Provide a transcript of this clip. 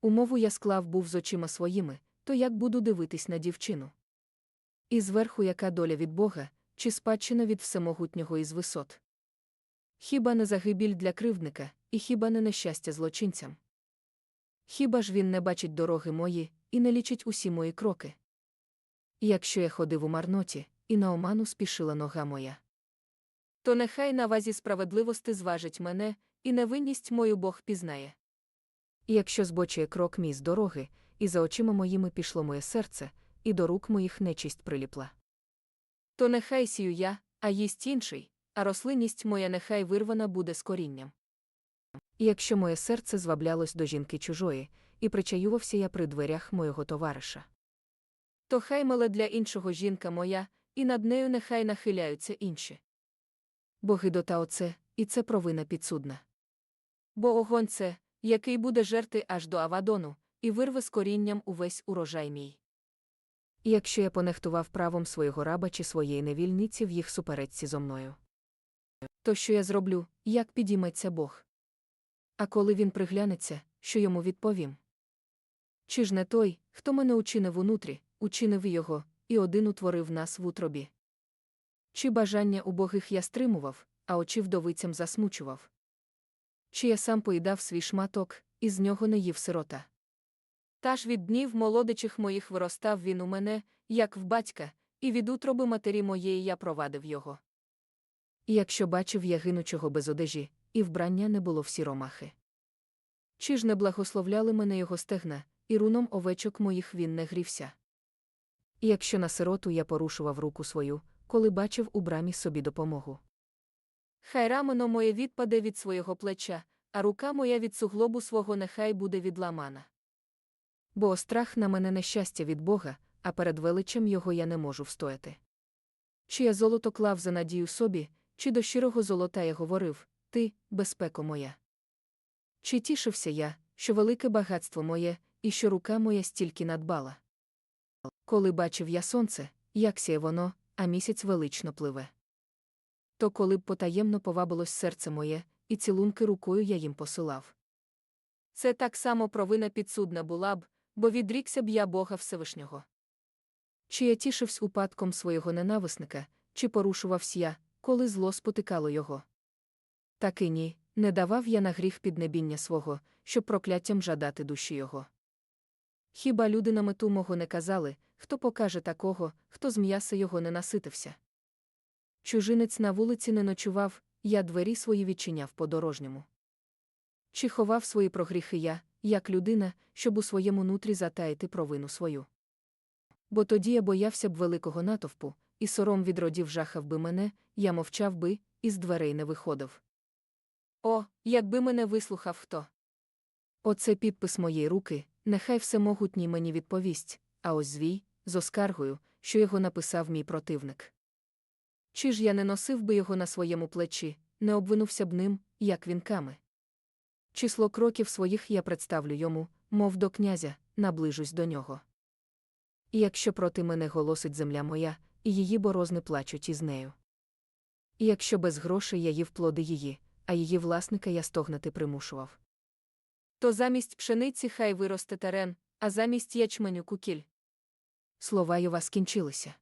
Умову я склав був з очима своїми, то як буду дивитись на дівчину? І зверху яка доля від Бога, чи спадщина від всемогутнього із висот? Хіба не загибіль для кривдника, і хіба не нещастя злочинцям? Хіба ж він не бачить дороги мої і не лічить усі мої кроки? Якщо я ходив у марноті, і на оману спішила нога моя. То нехай на вазі справедливости зважить мене, і невинність мою Бог пізнає. І якщо збочує крок мій з дороги, і за очима моїми пішло моє серце, і до рук моїх нечисть приліпла. То нехай сію я, а їсть інший, а рослинність моя нехай вирвана буде з корінням. І якщо моє серце зваблялось до жінки чужої, і причаювався я при дверях моєго товариша. То хай миле для іншого жінка моя, і над нею нехай нахиляються інші. Бо гидота оце, і це провина підсудна. Бо огонь це, який буде жерти аж до Авадону, і вирве з корінням увесь урожай мій. Якщо я понехтував правом свого раба чи своєї невільниці в їх суперечці зо мною. То що я зроблю, як підійметься Бог? А коли він приглянеться, що йому відповім? Чи ж не той, хто мене учинив унутрі, учинив його, і один утворив нас в утробі? Чи бажання убогих я стримував, а очі вдовицям засмучував? Чи я сам поїдав свій шматок, і з нього не їв сирота? Та ж від днів молодичих моїх виростав він у мене, як в батька, і від утроби матері моєї я провадив його. І якщо бачив я гинучого без одежі, і вбрання не було всі ромахи. Чи ж не благословляли мене його стегна, і руном овечок моїх він не грівся? І якщо на сироту я порушував руку свою, коли бачив у брамі собі допомогу. Хай рамено моє відпаде від свого плеча, а рука моя від суглобу свого нехай буде відламана. Бо страх на мене нещастя від Бога, а перед величем його я не можу встояти. Чи я золото клав за надію собі, чи до щирого золота я говорив Ти, безпеко моя. Чи тішився я, що велике багатство моє, і що рука моя стільки надбала? Коли бачив я сонце, як сяє воно, а місяць велично пливе. То коли б потаємно повабилось серце моє, і цілунки рукою я їм посилав. Це так само провина підсудна була б, бо відрікся б я Бога Всевишнього. Чи я тішився упадком свого ненависника, чи порушувався я, коли зло спотикало його? Так і ні, не давав я на гріх піднебіння свого, щоб прокляттям жадати душі його. Хіба люди на мету мого не казали, хто покаже такого, хто з м'яса його не наситився? Чужинець на вулиці не ночував, я двері свої відчиняв подорожньому. Чи ховав свої прогріхи я, як людина, щоб у своєму нутрі затаїти провину свою? Бо тоді я боявся б великого натовпу, і сором від родів жахав би мене, я мовчав би, і з дверей не виходив. О, якби мене вислухав хто. Оце підпис моєї руки, нехай всемогутній мені відповість, а ось звій, з оскаргою, що його написав мій противник. Чи ж я не носив би його на своєму плечі, не обвинувся б ним, як вінками? Число кроків своїх я представлю йому, мов до князя, наближусь до нього. І якщо проти мене голосить земля моя, і її борозни плачуть із нею. І якщо без грошей я їв плоди її, а її власника я стогнати примушував. То замість пшениці хай виросте терен, а замість ячменю кукіль. Слова Йова скінчилися.